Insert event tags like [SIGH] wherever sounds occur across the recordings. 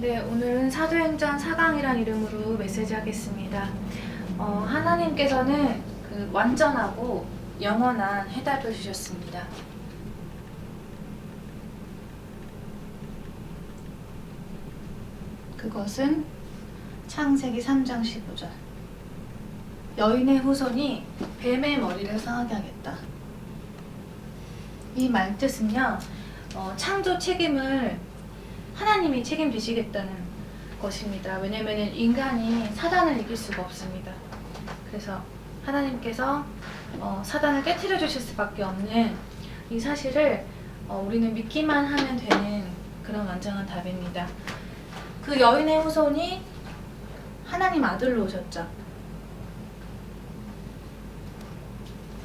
네, 오늘은 사도행전 4강이란 이름으로 메시지 하겠습니다. 어, 하나님께서는 그 완전하고 영원한 해답을 주셨습니다. 그것은 창세기 3장 15절. 여인의 후손이 뱀의 머리를 상하게 하겠다. 이 말뜻은요, 어, 창조 책임을 하나님이 책임지시겠다는 것입니다. 왜냐하면 인간이 사단을 이길 수가 없습니다. 그래서 하나님께서 어, 사단을 깨뜨려 주실 수밖에 없는 이 사실을 어, 우리는 믿기만 하면 되는 그런 완전한 답입니다. 그 여인의 후손이 하나님 아들로 오셨죠.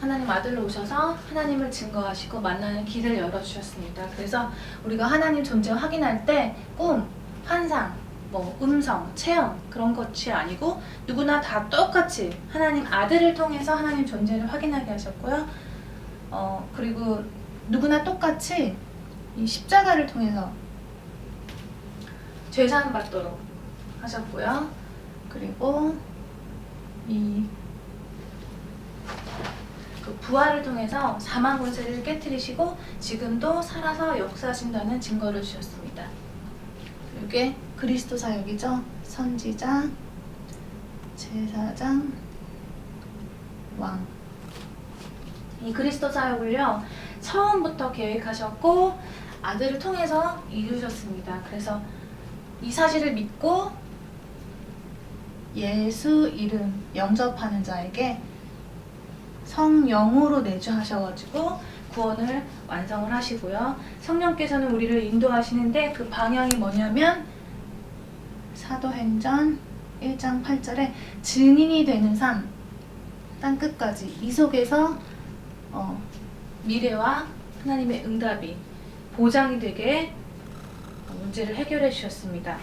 하나님 아들로 오셔서 하나님을 증거하시고 만나는 길을 열어주셨습니다. 그래서 우리가 하나님 존재 확인할 때 꿈, 환상, 뭐 음성, 체험 그런 것이 아니고 누구나 다 똑같이 하나님 아들을 통해서 하나님 존재를 확인하게 하셨고요. 어 그리고 누구나 똑같이 이 십자가를 통해서 죄사함 받도록 하셨고요. 그리고 이 그 부활을 통해서 사망 권세를 깨뜨리시고 지금도 살아서 역사하신다는 증거를 주셨습니다. 이게 그리스도 사역이죠. 선지자, 제사장, 왕. 이 그리스도 사역을요 처음부터 계획하셨고 아들을 통해서 이루셨습니다. 그래서 이 사실을 믿고 예수 이름 영접하는 자에게 성령으로 내주하셔가지고 구원을 완성을 하시고요. 성령께서는 우리를 인도하시는데 그 방향이 뭐냐면 사도행전 1장 8절에 증인이 되는 삶 땅 끝까지 이 속에서 어, 미래와 하나님의 응답이 보장이 되게 문제를 해결해 주셨습니다.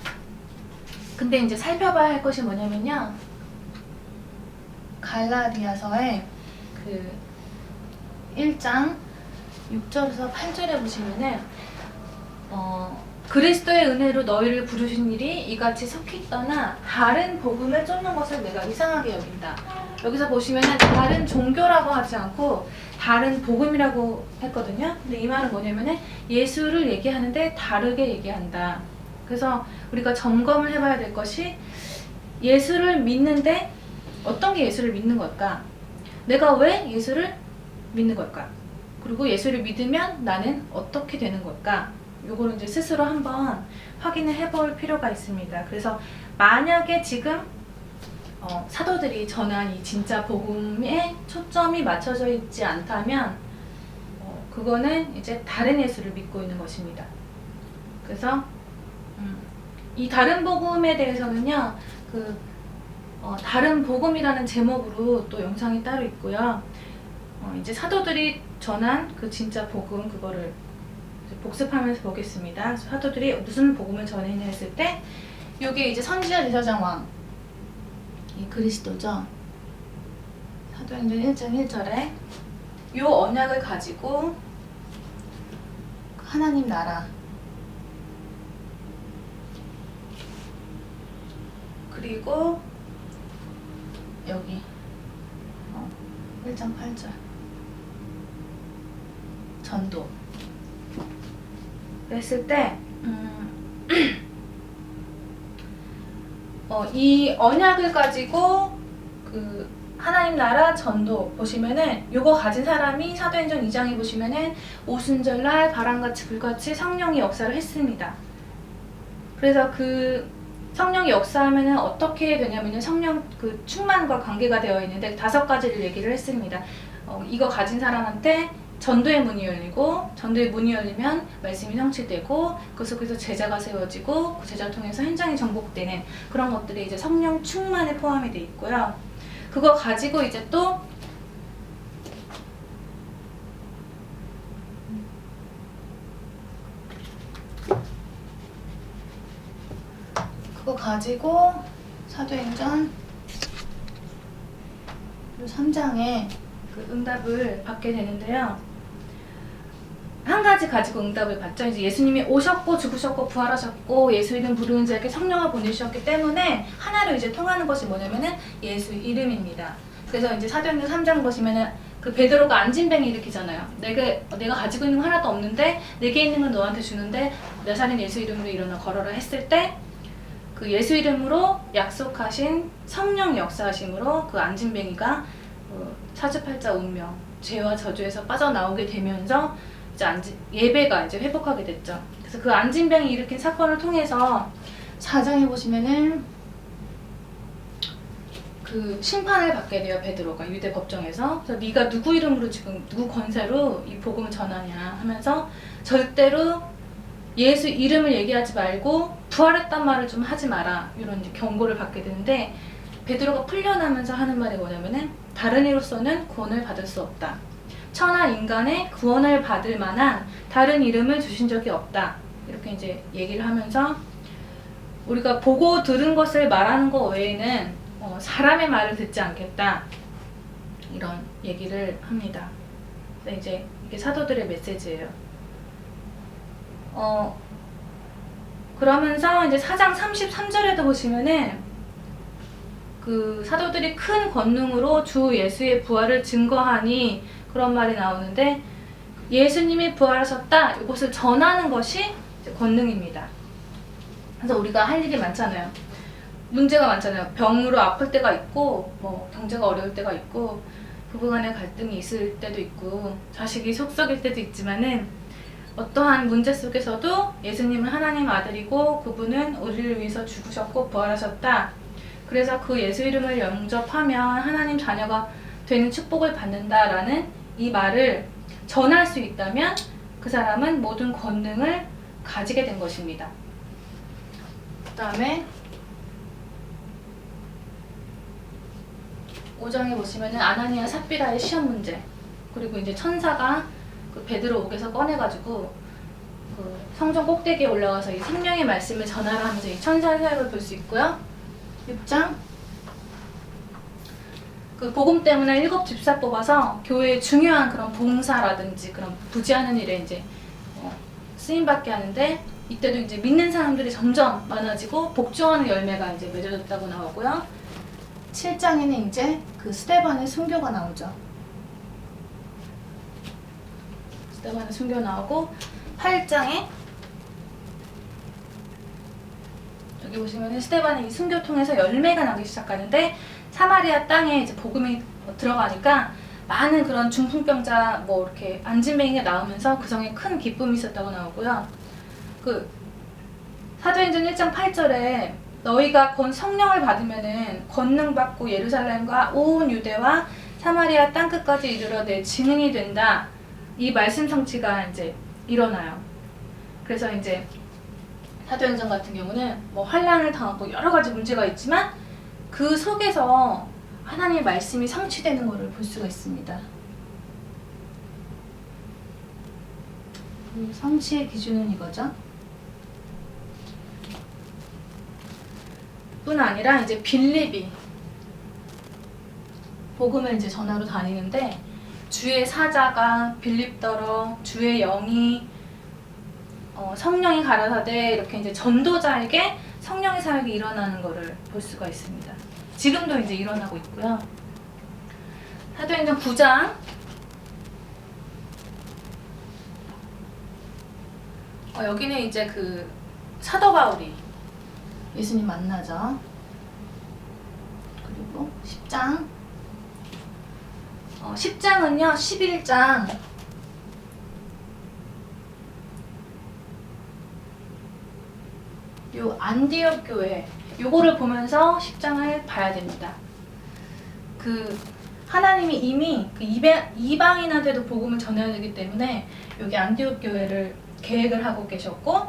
근데 이제 살펴봐야 할 것이 뭐냐면요. 갈라디아서에 그 1장 6절에서 8절에 보시면은 어, 그리스도의 은혜로 너희를 부르신 일이 이같이 속히 떠나 다른 복음을 쫓는 것을 내가 이상하게 여긴다. 여기서 보시면은 다른 종교라고 하지 않고 다른 복음이라고 했거든요. 근데 이 말은 뭐냐면은 예수를 얘기하는데 다르게 얘기한다. 그래서 우리가 점검을 해봐야 될 것이 예수를 믿는데 어떤 게 예수를 믿는 걸까? 내가 왜 예수를 믿는 걸까? 그리고 예수를 믿으면 나는 어떻게 되는 걸까? 요거를 이제 스스로 한번 확인을 해볼 필요가 있습니다. 그래서 만약에 지금 어, 사도들이 전한 이 진짜 복음에 초점이 맞춰져 있지 않다면 어, 그거는 이제 다른 예수를 믿고 있는 것입니다. 그래서 음, 이 다른 복음에 대해서는요, 그 어, 다른 복음이라는 제목으로 또 영상이 따로 있고요. 어, 이제 사도들이 전한 그 진짜 복음 그거를 복습하면서 보겠습니다. 사도들이 무슨 복음을 전했냐 했을 때 이게 이제 선지자 제사장 왕. 이 그리스도죠. 사도행전 1장 1절에 요 언약을 가지고 하나님 나라 그리고 여기. 어, 1장 8절. 전도. 그랬을 때 음, [CLEARS THROAT] 어, 이 언약을 가지고 그 하나님 나라 전도 보시면은 요거 가진 사람이 사도행전 2장에 보시면은 오순절날 바람같이 불같이 성령이 역사를 했습니다. 그래서 그 성령이 역사하면은 어떻게 되냐면요 성령 그 충만과 관계가 되어 있는데 다섯 가지를 얘기를 했습니다. 어, 이거 가진 사람한테 전도의 문이 열리고 전도의 문이 열리면 말씀이 성취되고 그 속에서 제자가 세워지고 그 제자를 통해서 현장이 정복되는 그런 것들이 이제 성령 충만에 포함이 돼 있고요. 그거 가지고 이제 또 그거 가지고 사도행전 3장에 그 응답을 받게 되는데요. 한 가지 가지고 응답을 받죠. 이제 예수님이 오셨고 죽으셨고 부활하셨고 예수 이름 부르는 자에게 성령을 보내주셨기 때문에 하나로 이제 통하는 것이 뭐냐면은 예수 이름입니다. 그래서 이제 사도행전 3장 보시면은 그 베드로가 안진뱅이 일으키잖아요. 내가 내가 가지고 있는 거 하나도 없는데 내게 있는 건 너한테 주는데 나사렛 예수 이름으로 일어나 걸어라 했을 때 그 예수 이름으로 약속하신 성령 역사하심으로 그 안진뱅이가 어, 사주팔자 운명 죄와 저주에서 빠져나오게 되면서 이제 안진, 예배가 이제 회복하게 됐죠. 그래서 그 안진뱅이 일으킨 사건을 통해서 사장에 보시면은 그 심판을 받게 돼요 베드로가 유대 법정에서 그래서 네가 누구 이름으로 지금 누구 권세로 이 복음을 전하냐 하면서 절대로 예수 이름을 얘기하지 말고 부활했단 말을 좀 하지 마라 이런 경고를 받게 되는데 베드로가 풀려나면서 하는 말이 뭐냐면은 다른 이로서는 구원을 받을 수 없다. 천하 인간의 구원을 받을 만한 다른 이름을 주신 적이 없다. 이렇게 이제 얘기를 하면서 우리가 보고 들은 것을 말하는 것 외에는 어, 사람의 말을 듣지 않겠다. 이런 얘기를 합니다. 이제 이게 사도들의 메시지예요. 어, 그러면서 이제 4장 33절에도 보시면은 그 사도들이 큰 권능으로 주 예수의 부활을 증거하니 그런 말이 나오는데 예수님이 부활하셨다 이것을 전하는 것이 권능입니다. 그래서 우리가 할 일이 많잖아요. 문제가 많잖아요. 병으로 아플 때가 있고 뭐 경제가 어려울 때가 있고 부부간의 갈등이 있을 때도 있고 자식이 속썩일 때도 있지만은 어떠한 문제 속에서도 예수님은 하나님 아들이고 그분은 우리를 위해서 죽으셨고 부활하셨다. 그래서 그 예수 이름을 영접하면 하나님 자녀가 되는 축복을 받는다라는 이 말을 전할 수 있다면 그 사람은 모든 권능을 가지게 된 것입니다. 그 다음에 5장에 보시면은 아나니아 삽비라의 시험 문제 그리고 이제 천사가 그 베드로 옥에서 꺼내가지고 그 성전 꼭대기에 올라가서 이 생명의 말씀을 전하라 하면서 이 천사의 사역을 볼 수 있고요. 6장 그 복음 때문에 일곱 집사 뽑아서 교회의 중요한 그런 봉사라든지 그런 부지하는 일에 이제 어, 쓰임 받게 하는데 이때도 이제 믿는 사람들이 점점 많아지고 복종하는 열매가 이제 맺어졌다고 나오고요. 7장에는 이제 그 스테반의 순교가 나오죠. 스테반의 순교 나오고 8장에 여기 보시면 스테반의 이 순교 통해서 열매가 나기 시작하는데 사마리아 땅에 이제 복음이 들어가니까 많은 그런 중풍병자 뭐 이렇게 안진뱅이가 나오면서 그 성에 큰 기쁨이 있었다고 나오고요. 그 사도행전 1장 8절에 너희가 권 성령을 받으면은 권능 받고 예루살렘과 온 유대와 사마리아 땅 끝까지 이르러 내 증인이 된다. 이 말씀 성취가 이제 일어나요. 그래서 이제 사도행전 같은 경우는 뭐 환란을 당하고 여러 가지 문제가 있지만 그 속에서 하나님의 말씀이 성취되는 것을 볼 수가 있습니다. 그 성취의 기준은 이거죠. 뿐 아니라 이제 빌립이 복음을 이제 전하러 다니는데 주의 사자가 빌립더러 주의 영이 어, 성령이 가라사대 이렇게 이제 전도자에게 성령의 사역이 일어나는 것을 볼 수가 있습니다. 지금도 이제 일어나고 있고요. 사도행전 9장 어, 여기는 이제 그 사도 바울이 예수님 만나죠. 그리고 10장 어, 10장은요 11장 요 안디옥 교회 요거를 보면서 10장을 봐야 됩니다. 그 하나님이 이미 그 이방, 이방인한테도 복음을 전해야 되기 때문에 여기 안디옥 교회를 계획을 하고 계셨고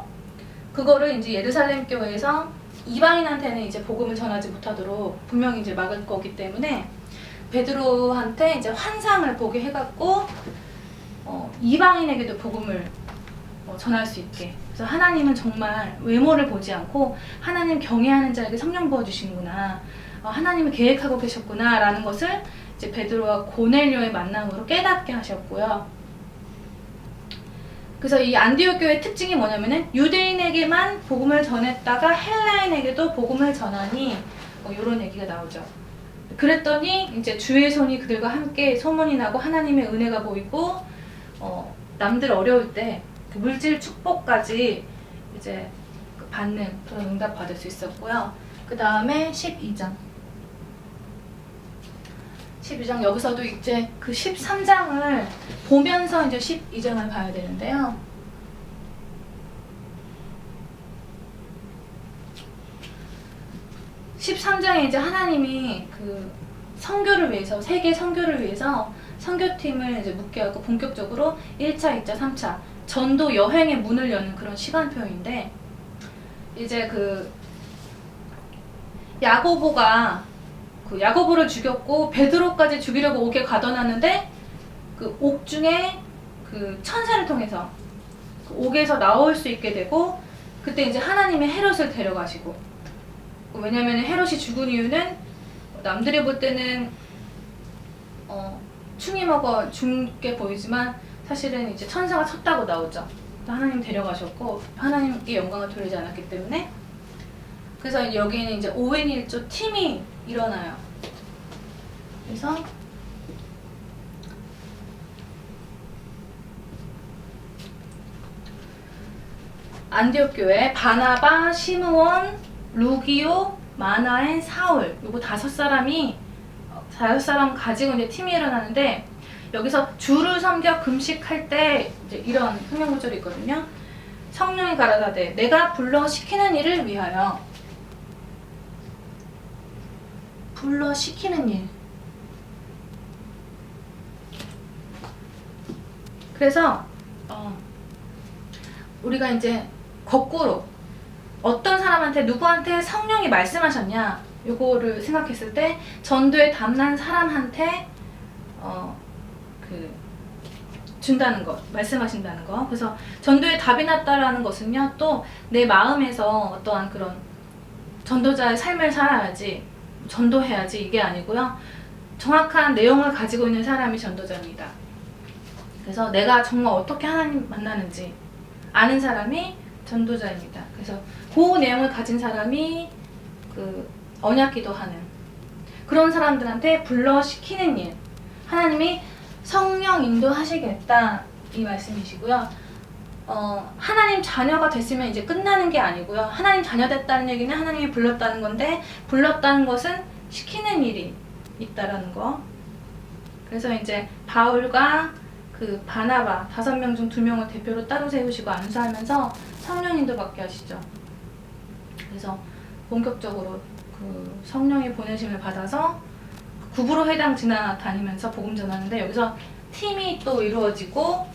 그거를 이제 예루살렘 교회에서 이방인한테는 이제 복음을 전하지 못하도록 분명히 이제 막을 거기 때문에 베드로한테 이제 환상을 보게 해갖고 어, 이방인에게도 복음을 어, 전할 수 있게. 그래서 하나님은 정말 외모를 보지 않고 하나님 경외하는 자에게 성령 부어 주시는구나. 어, 하나님이 계획하고 계셨구나라는 것을 이제 베드로와 고넬료의 만남으로 깨닫게 하셨고요. 그래서 이 안디옥 교회의 특징이 뭐냐면은 유대인에게만 복음을 전했다가 헬라인에게도 복음을 전하니 뭐 이런 얘기가 나오죠. 그랬더니 이제 주의 손이 그들과 함께 소문이 나고 하나님의 은혜가 보이고 어, 남들 어려울 때 그 물질 축복까지 이제 그 받는 그런 응답 받을 수 있었고요. 그 다음에 12장. 12장 여기서도 이제 그 13장을 보면서 이제 12장을 봐야 되는데요. (13장에) 이제 하나님이 그 선교를 위해서 세계 선교를 위해서 선교팀을 이제 묶여갖고 본격적으로 1차, 2차, 3차 전도 여행의 문을 여는 그런 시간표인데 이제 그 야고보가 그 야고보를 죽였고 베드로까지 죽이려고 옥에 가둬놨는데 그 옥 중에 그 천사를 통해서 그 옥에서 나올 수 있게 되고 그때 이제 하나님의 헤롯을 데려가시고 왜냐면 헤롯이 죽은 이유는 남들이 볼 때는 어, 충이 먹어 죽게 보이지만 사실은 이제 천사가 쳤다고 나오죠. 하나님 데려가셨고 하나님께 영광을 돌리지 않았기 때문에 그래서 여기는 이제 5인 1조 팀이 일어나요. 그래서 안디옥 교회 바나바, 시므온, 루기오, 마나엔, 사울 요거 다섯 사람이 어, 다섯 사람 가지고 이제 팀이 일어나는데 여기서 주를 섬겨 금식할 때 이제 이런 성경 구절이 있거든요. 성령이 가라사대 내가 불러 시키는 일을 위하여 불러 시키는 일. 그래서 어, 우리가 이제 거꾸로 어떤 사람한테 누구한테 성령이 말씀하셨냐 요거를 생각했을 때 전도에 담난 사람한테 어, 그 준다는 것, 말씀하신다는 거. 그래서 전도에 답이 났다라는 것은요, 또 내 마음에서 어떠한 그런 전도자의 삶을 살아야지, 전도해야지 이게 아니고요. 정확한 내용을 가지고 있는 사람이 전도자입니다. 그래서 내가 정말 어떻게 하나님 만나는지 아는 사람이 전도자입니다. 그래서 그 내용을 가진 사람이 그 언약 기도 하는 그런 사람들한테 불러 시키는 일. 하나님이 성령 인도하시겠다 이 말씀이시고요. 어, 하나님 자녀가 됐으면 이제 끝나는 게 아니고요. 하나님 자녀 됐다는 얘기는 하나님이 불렀다는 건데 불렀다는 것은 시키는 일이 있다라는 거. 그래서 이제 바울과 그 바나바 다섯 명 중 두 명을 대표로 따로 세우시고 안수하면서 성령 인도 받게 하시죠. 그래서 본격적으로 그 성령의 보내심을 받아서 구부로 회당 지나다니면서 복음 전하는데 여기서 팀이 또 이루어지고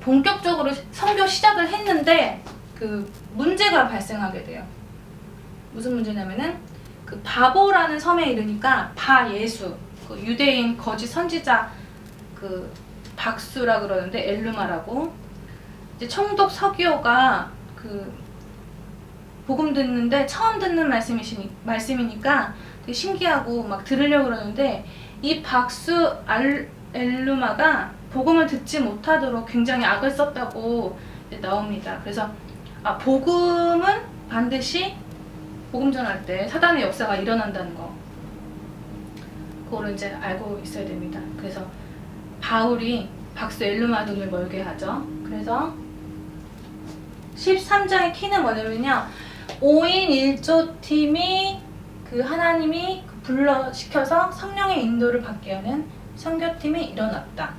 본격적으로 선교 시작을 했는데 그 문제가 발생하게 돼요. 무슨 문제냐면은 그 바보라는 섬에 이르니까 바 예수 그 유대인 거짓 선지자 그 박수라 그러는데 엘루마라고 이제 총독 서기오가 그 복음 듣는데 처음 듣는 말씀이시니 말씀이니까 되게 신기하고 막 들으려고 그러는데 이 박수 알, 엘루마가 복음을 듣지 못하도록 굉장히 악을 썼다고 나옵니다. 그래서 아, 복음은 반드시 복음 전할 때 사단의 역사가 일어난다는 거. 그거를 이제 알고 있어야 됩니다. 그래서 바울이 박수 엘루마 눈을 멀게 하죠. 그래서 13장의 키는 뭐냐면요. 5인 1조 팀이 그 하나님이 불러 시켜서 성령의 인도를 받게 하는 선교팀이 일어났다.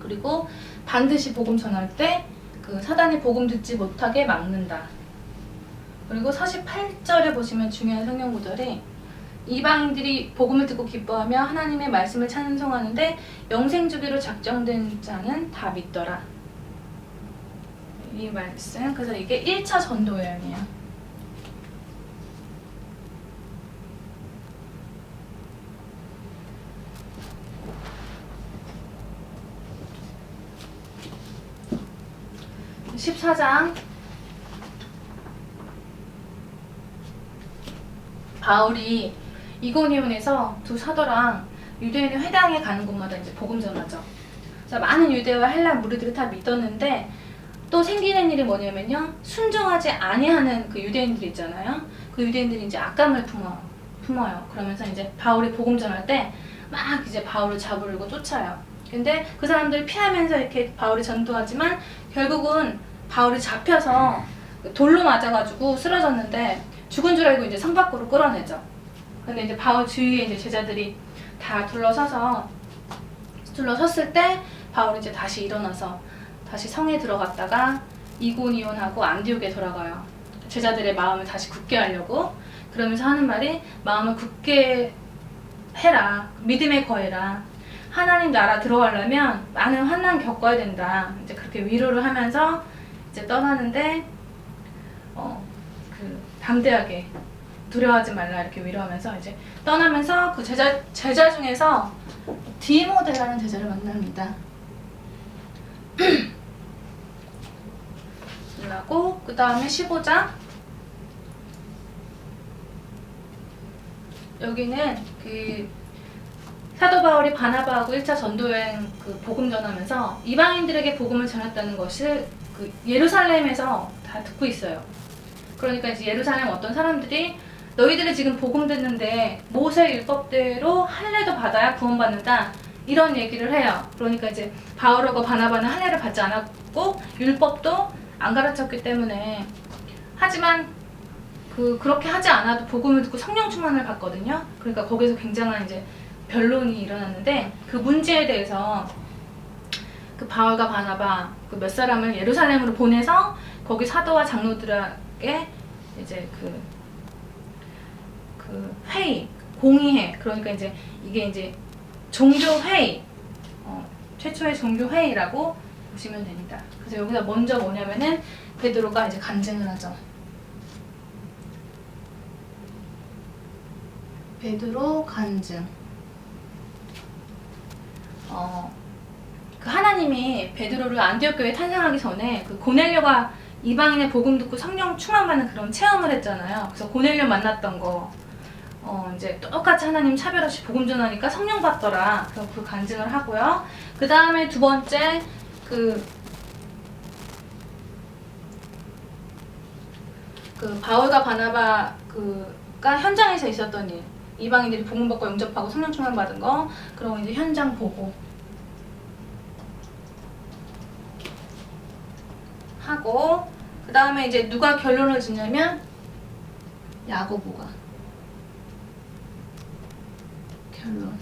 그리고 반드시 복음 전할 때 그 사단이 복음 듣지 못하게 막는다. 그리고 48절에 보시면 중요한 성경 구절이 이방인들이 복음을 듣고 기뻐하며 하나님의 말씀을 찬송하는데 영생 주기로 작정된 자는 다 믿더라. 이 말씀. 그래서 이게 1차 전도 여행이에요. 14장. 바울이 이고니온에서 두 사도랑 유대인의 회당에 가는 곳마다 이제 복음 전하죠. 그래서 많은 유대와 헬라 무리들이 다 믿었는데 또 생기는 일이 뭐냐면요. 순종하지 아니하는 그 유대인들 있잖아요. 그 유대인들이 이제 악감을 품어 품어요. 그러면서 이제 바울이 복음 전할 때 막 이제 바울을 잡으려고 쫓아요. 근데 그 사람들이 피하면서 이렇게 바울이 전도하지만 결국은 바울이 잡혀서 돌로 맞아가지고 쓰러졌는데 죽은 줄 알고 이제 성 밖으로 끌어내죠. 근데 이제 바울 주위에 이제 제자들이 다 둘러서서 둘러섰을 때 바울이 이제 다시 일어나서 다시 성에 들어갔다가 이고니온하고 안디옥에 돌아가요. 제자들의 마음을 다시 굳게 하려고 그러면서 하는 말이 마음을 굳게 해라 믿음에 거해라. 하나님 나라 들어가려면 많은 환난 겪어야 된다. 이제 그렇게 위로를 하면서 이제 떠나는데 어 그 담대하게 두려워하지 말라 이렇게 위로하면서 이제 떠나면서 그 제자 제자 중에서 디모데라는 제자를 만납니다. [CLEARS THROAT] 만나고 그 다음에 15장 여기는 그 사도 바울이 바나바하고 1차 전도 여행 그 복음 전하면서 이방인들에게 복음을 전했다는 것을 그 예루살렘에서 다 듣고 있어요. 그러니까 이제 예루살렘 어떤 사람들이 너희들이 지금 복음 듣는데 모세 율법대로 할례도 받아야 구원받는다 이런 얘기를 해요. 그러니까 이제 바울하고 바나바는 할례를 받지 않았고 율법도 안 가르쳤기 때문에 하지만 그 그렇게 하지 않아도 복음을 듣고 성령 충만을 받거든요. 그러니까 거기서 굉장한 이제 변론이 일어났는데 그 문제에 대해서 그 바울과 바나바 그 몇 사람을 예루살렘으로 보내서 거기 사도와 장로들에게 이제 그, 그 회의 공의회 그러니까 이제 이게 이제 종교 회의 어, 최초의 종교 회의라고 보시면 됩니다. 그래서 여기서 먼저 뭐냐면은 베드로가 이제 간증을 하죠. 베드로 간증. 어, 그 하나님이 베드로를 안디옥 교회 탄생하기 전에 그 고넬료가 이방인의 복음 듣고 성령 충만받는 그런 체험을 했잖아요. 그래서 고넬료 만났던 거. 어, 이제 똑같이 하나님 차별 없이 복음 전하니까 성령 받더라. 그래서 그 간증을 하고요. 그 다음에 두 번째 그, 그 바울과 바나바 그가 현장에서 있었던 일. 이방인들이 복음 받고 영접하고 성령 충만 받은 거. 그리고 이제 현장 보고 하고 그 다음에 이제 누가 결론을 짓냐면 야고보가 결론.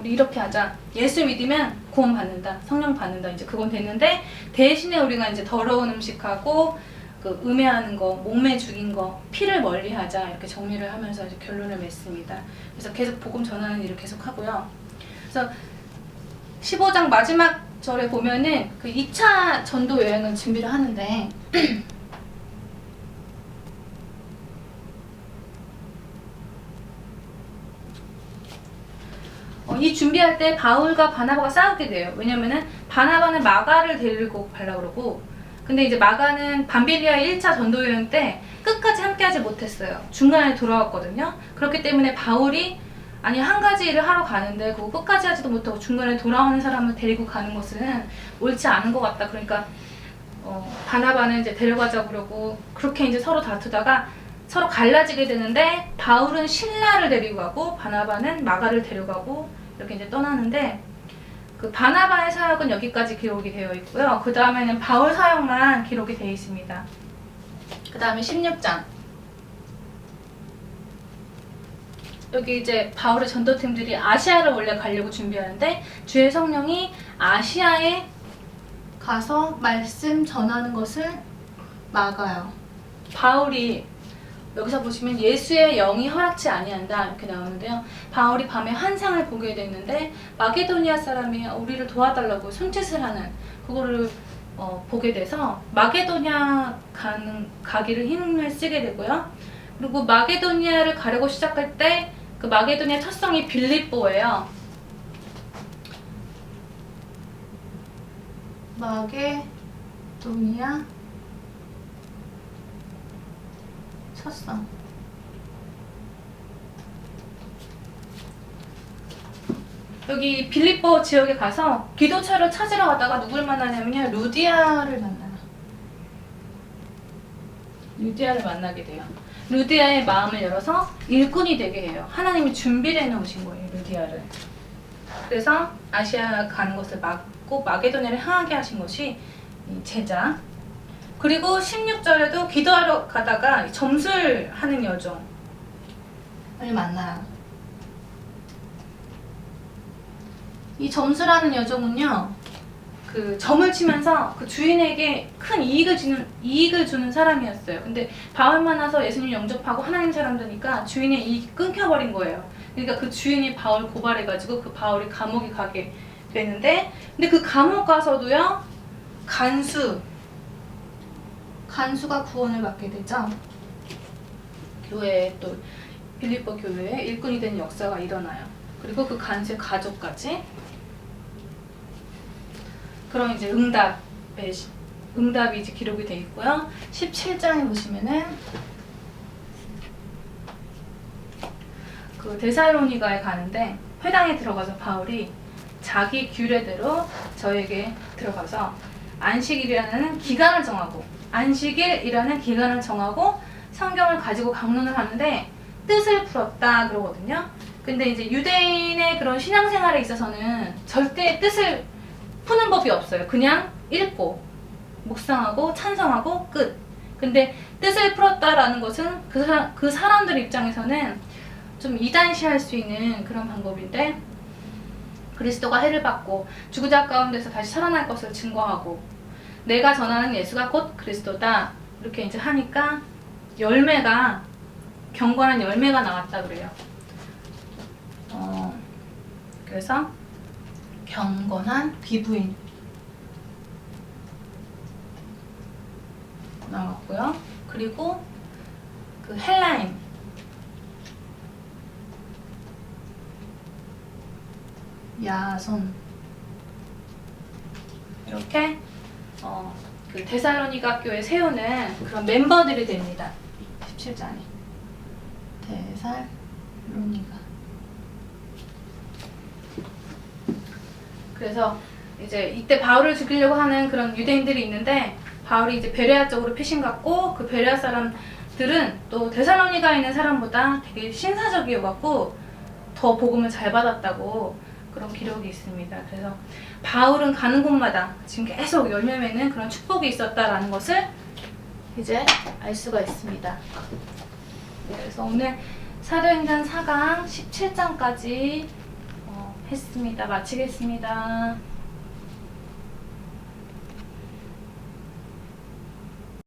우리 이렇게 하자. 예수 믿으면 구원 받는다. 성령 받는다. 이제 그건 됐는데 대신에 우리가 이제 더러운 음식하고 그 음해하는 거, 몸매 죽인 거, 피를 멀리 하자 이렇게 정리를 하면서 이제 결론을 맺습니다. 그래서 계속 복음 전하는 일을 계속 하고요. 그래서 15장 마지막 절에 보면은 그 2차 전도 여행을 준비를 하는데 [CLEARS THROAT] 어, 이 준비할 때 바울과 바나바가 싸우게 돼요. 왜냐면은 바나바는 마가를 데리고 가려고 그러고 근데 이제 마가는 밤빌리아 1차 전도 여행 때 끝까지 함께하지 못했어요. 중간에 돌아왔거든요. 그렇기 때문에 바울이 아니 한 가지 일을 하러 가는데 그거 끝까지 하지도 못하고 중간에 돌아오는 사람을 데리고 가는 것은 옳지 않은 것 같다. 그러니까 어, 바나바는 이제 데려가자고 그러고 그렇게 이제 서로 다투다가 서로 갈라지게 되는데 바울은 신라를 데리고 가고 바나바는 마가를 데려가고 이렇게 이제 떠나는데 그 바나바의 사역은 여기까지 기록이 되어 있고요. 그 다음에는 바울 사역만 기록이 되어 있습니다. 그 다음에 16장. 여기 이제 바울의 전도팀들이 아시아를 원래 가려고 준비하는데 주의 성령이 아시아에 가서 말씀 전하는 것을 막아요. 바울이 여기서 보시면 예수의 영이 허락치 아니한다 이렇게 나오는데요. 바울이 밤에 환상을 보게 됐는데 마게도니아 사람이 우리를 도와달라고 손짓을 하는 그거를 어, 보게 돼서 마게도니아 가는 가기를 힘을 쓰게 되고요. 그리고 마게도니아를 가려고 시작할 때 그 마게도니아 첫 성이 빌립보예요. 마게도니아 첫성 여기 빌립보 지역에 가서 기도처를 찾으러 가다가 누굴 만나냐면요. 루디아를 만나요. 루디아를 만나게 돼요. 루디아의 마음을 열어서 일꾼이 되게 해요. 하나님이 준비를 해놓으신 거예요, 루디아를. 그래서 아시아 가는 것을 막고 마게도냐를 향하게 하신 것이 이 제자. 그리고 16절에도 기도하러 가다가 점술 하는 여종 을 만나요. 이 점수라는 여종은요, 그 점을 치면서 그 주인에게 큰 이익을 주는 이익을 주는 사람이었어요. 근데 바울 만나서 예수님 영접하고 하나님 사람 되니까 주인의 이익이 끊겨버린 거예요. 그러니까 그 주인이 바울 고발해가지고 그 바울이 감옥에 가게 되는데, 근데 그 감옥 가서도요 간수 간수가 구원을 받게 되죠. 교회에 또 빌립보 교회에 일꾼이 된 역사가 일어나요. 그리고 그 간수의 가족까지 그럼 이제 응답의 시- 응답이 이제 기록이 돼 있고요. 17장에 보시면은 그 데살로니가에 가는데 회당에 들어가서 바울이 자기 규례대로 저에게 들어가서 안식일이라는 기간을 정하고 안식일이라는 기간을 정하고 성경을 가지고 강론을 하는데 뜻을 풀었다 그러거든요. 근데 이제 유대인의 그런 신앙생활에 있어서는 절대 뜻을 푸는 법이 없어요. 그냥 읽고 묵상하고 찬성하고 끝. 근데 뜻을 풀었다라는 것은 그, 사람, 그 사람들 입장에서는 좀 이단시할 수 있는 그런 방법인데 그리스도가 해를 받고 죽은 자 가운데서 다시 살아날 것을 증거하고 내가 전하는 예수가 곧 그리스도다 이렇게 이제 하니까 열매가 경건한 열매가 나왔다 그래요. 어, 그래서 경건한 귀부인. 나왔고요. 그리고 그 헬라인. 야손. 이렇게 어, 그 데살로니가 교회 세우는 그런 멤버들이 됩니다. 17장에 데살로니가 그래서 이제 이때 바울을 죽이려고 하는 그런 유대인들이 있는데 바울이 이제 베레아 쪽으로 피신 갔고 그 베레아 사람들은 또 데살로니가 있는 사람보다 되게 신사적이어 갖고 더 복음을 잘 받았다고 그런 기록이 있습니다. 그래서 바울은 가는 곳마다 지금 계속 열매 맺는 그런 축복이 있었다라는 것을 이제 알 수가 있습니다. 네, 그래서 오늘 사도행전 4강 17장까지 어, 했습니다. 마치겠습니다.